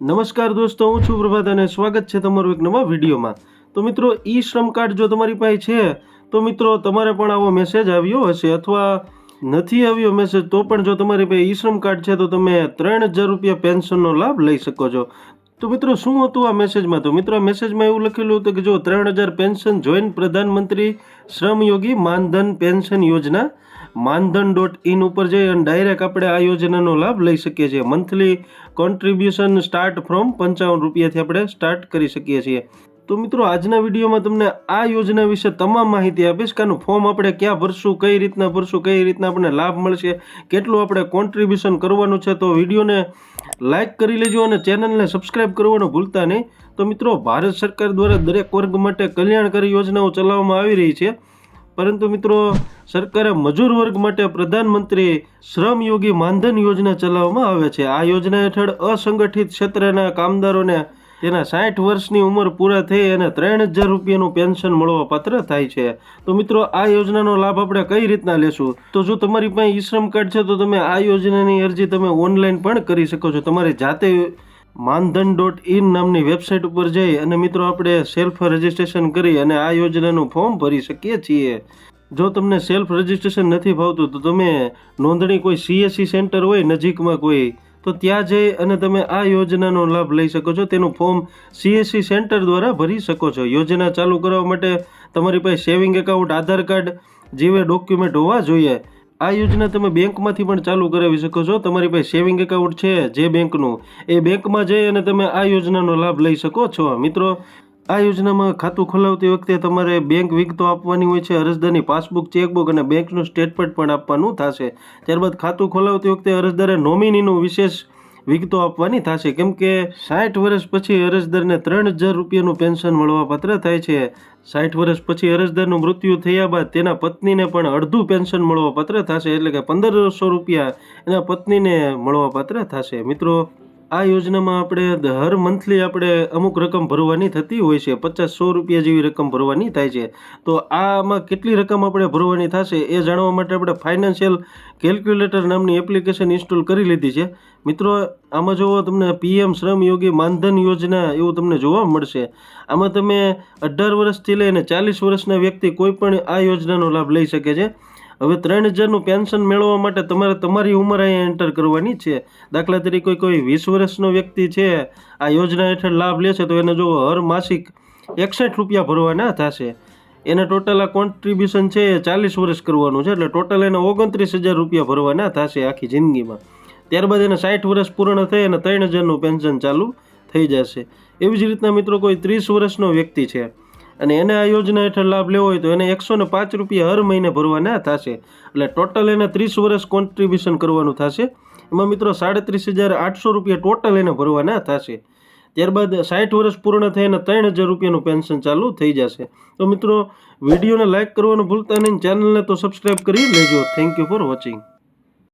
નમસ્કાર દોસ્તો, હું છું પ્રભાત અને સ્વાગત છે તમારું એક નવા વિડીયોમાં. તો મિત્રો, ઈ શ્રમ કાર્ડ જો તમારી પાસે છે, તો મિત્રો, તમારે પણ આવો મેસેજ આવ્યો હશે અથવા નથી આવ્યો મેસેજ તો પણ જો તમારી પાસે ઈ શ્રમ કાર્ડ છે, તો તમે ત્રણ હજાર રૂપિયા પેન્શનનો લાભ લઈ શકો છો. તો મિત્રો, શું હતું આ મેસેજમાં તો મિત્રો, આ મેસેજમાં એવું લખેલું હતું કે જો ત્રણ હજાર પેન્શન જોઈન પ્રધાનમંત્રી શ્રમયોગી માનધન પેન્શન યોજના માનધન ડોટ ઇન ઉપર જઈ અને ડાયરેક્ટ આપણે આ યોજનાનો લાભ લઈ શકીએ છીએ. મંથલી કોન્ટ્રીબ્યુશન સ્ટાર્ટ ફ્રોમ પંચાવન રૂપિયાથી આપણે સ્ટાર્ટ કરી શકીએ છીએ. તો મિત્રો, આજના વિડીયોમાં તમને આ યોજના વિશે તમામ માહિતી આપીશ કારણ ફોર્મ આપણે ક્યાં ભરશું, કઈ રીતના ભરશું, કઈ રીતના આપણને લાભ મળશે, કેટલું આપણે કોન્ટ્રીબ્યુશન કરવાનું છે, તો વિડીયોને લાઇક કરી લેજો અને ચેનલને સબસ્ક્રાઇબ કરવાનું ભૂલતા નહીં. તો મિત્રો, ભારત સરકાર દ્વારા દરેક વર્ગ માટે કલ્યાણકારી યોજનાઓ ચલાવવામાં આવી રહી છે. પરંતુ મિત્રો, સરકારે મજૂર વર્ગ માટે પ્રધાનમંત્રી શ્રમ યોગી માનધન યોજના ચલાવવામાં આવે છે. આ યોજના હેઠળ અસંગઠિત ક્ષેત્રના કામદારોને તેના સાઠ વર્ષની ઉંમર પૂરા થઈ અને ત્રણ હજાર રૂપિયાનું પેન્શન મળવા પાત્ર થાય છે. તો મિત્રો, આ યોજનાનો લાભ આપણે કઈ રીતના લેશું? તો જો તમારી પાસે ઈ શ્રમ કાર્ડ છે, તો તમે આ યોજનાની અરજી તમે ઓનલાઈન પણ કરી શકો છો. તમારી જાતે માનધન ડોટ ઇન નામની વેબસાઇટ ઉપર જઈ અને મિત્રો આપણે સેલ્ફ રજિસ્ટ્રેશન કરી અને આ યોજનાનું ફોર્મ ભરી શકીએ છીએ. જો તમને સેલ્ફ રજિસ્ટ્રેશન નથી ભાવતું, તો તમે નોંધણી કોઈ સીએસસી સેન્ટર હોય નજીકમાં કોઈ, તો ત્યાં જઈ અને તમે આ યોજનાનો લાભ લઈ શકો છો. તેનું ફોર્મ સીએસસી સેન્ટર દ્વારા ભરી શકો છો. યોજના ચાલુ કરવા માટે તમારી પાસે સેવિંગ એકાઉન્ટ, આધાર કાર્ડ જેવા ડોક્યુમેન્ટ હોવા જોઈએ. આ યોજના તમે બેંકમાંથી પણ ચાલુ કરાવી શકો છો. તમારી પાસે સેવિંગ એકાઉન્ટ છે જે બેંકનું. એ બેંકમાં જઈ અને તમે આ યોજનાનો લાભ લઈ શકો છો. મિત્રો, આ યોજનામાં ખાતું ખોલાવતી વખતે તમારે બેંક વિગતો આપવાની હોય છે, અરજદારની પાસબુક, ચેકબુક અને બેંકનું સ્ટેટમેન્ટ પણ આપવાનું થશે. ત્યારબાદ ખાતું ખોલાવતી વખતે અરજદારે નોમિનીનું વિશેષ વિગતો આપવાની થશે. કેમ કે સાઠ વર્ષ પછી અરજદારને ત્રણ હજાર રૂપિયાનું પેન્શન મળવા પાત્ર થાય છે. સાઠ વર્ષ પછી અરજદારનું મૃત્યુ થયા બાદ તેના પત્નીને પણ અડધું પેન્શન મળવા પાત્ર થશે. એટલે કે પંદરસો રૂપિયા એના પત્નીને મળવા પાત્ર થશે. મિત્રો આ યોજનામાં આપણે હર મંથલી આપણે અમુક રકમ ભરવાની થતી હોય છે. પચાસ સો રૂપિયા જેવી રકમ ભરવાની થાય છે. તો આમાં કેટલી રકમ આપણે ભરવાની થશે એ જાણવા માટે આપણે ફાઇનાન્શિયલ કેલ્ક્યુલેટર નામની એપ્લિકેશન ઇન્સ્ટોલ કરી લીધી છે. મિત્રો, આમાં જોવો તમને પીએમ શ્રમ યોગી માનધન યોજના એવું તમને જોવા મળશે. આમાં તમે અઢાર વર્ષથી લઈને ચાલીસ વર્ષના વ્યક્તિ કોઈ પણ આ યોજનાનો લાભ લઈ શકે છે. હવે ત્રણ હજારનું પેન્શન મેળવવા માટે તમારે તમારી ઉંમર અહીંયા એન્ટર કરવાની છે. દાખલા તરીકે કોઈ કોઈ વીસ વર્ષનો વ્યક્તિ છે, આ યોજના હેઠળ લાભ લે છે તો એને જો હર માસિક એકસઠ રૂપિયા ભરવાના થશે. એને ટોટલ આ કોન્ટ્રીબ્યુશન છે એ ચાલીસ વર્ષ કરવાનું છે, એટલે ટોટલ એને ઓગણત્રીસ હજાર રૂપિયા ભરવાના થશે આખી જિંદગીમાં. ત્યારબાદ એને સાઠ વર્ષ પૂર્ણ થઈ અને ત્રણ હજારનું પેન્શન ચાલુ થઈ જશે. એવી જ રીતના મિત્રો કોઈ ત્રીસ વર્ષનો વ્યક્તિ છે. અને એને આ યોજના હેઠળ લાભ લેવો હોય તો એને એકસો ને પાંચ રૂપિયા હર મહિને ભરવાના થશે. એટલે ટોટલ એને ત્રીસ વર્ષ કોન્ટ્રીબ્યુશન કરવાનું થશે. એમાં મિત્રો સાડત્રીસ હજાર આઠસો રૂપિયા ટોટલ એને ભરવાના થશે. ત્યારબાદ સાઠ વર્ષ પૂર્ણ થઈને ત્રણ હજાર રૂપિયાનું પેન્શન ચાલુ થઈ જશે. તો મિત્રો, વિડીયોને લાઇક કરવાનું ભૂલતા નહીં. ચેનલને તો સબસ્ક્રાઈબ કરી લેજો. Thank you for watching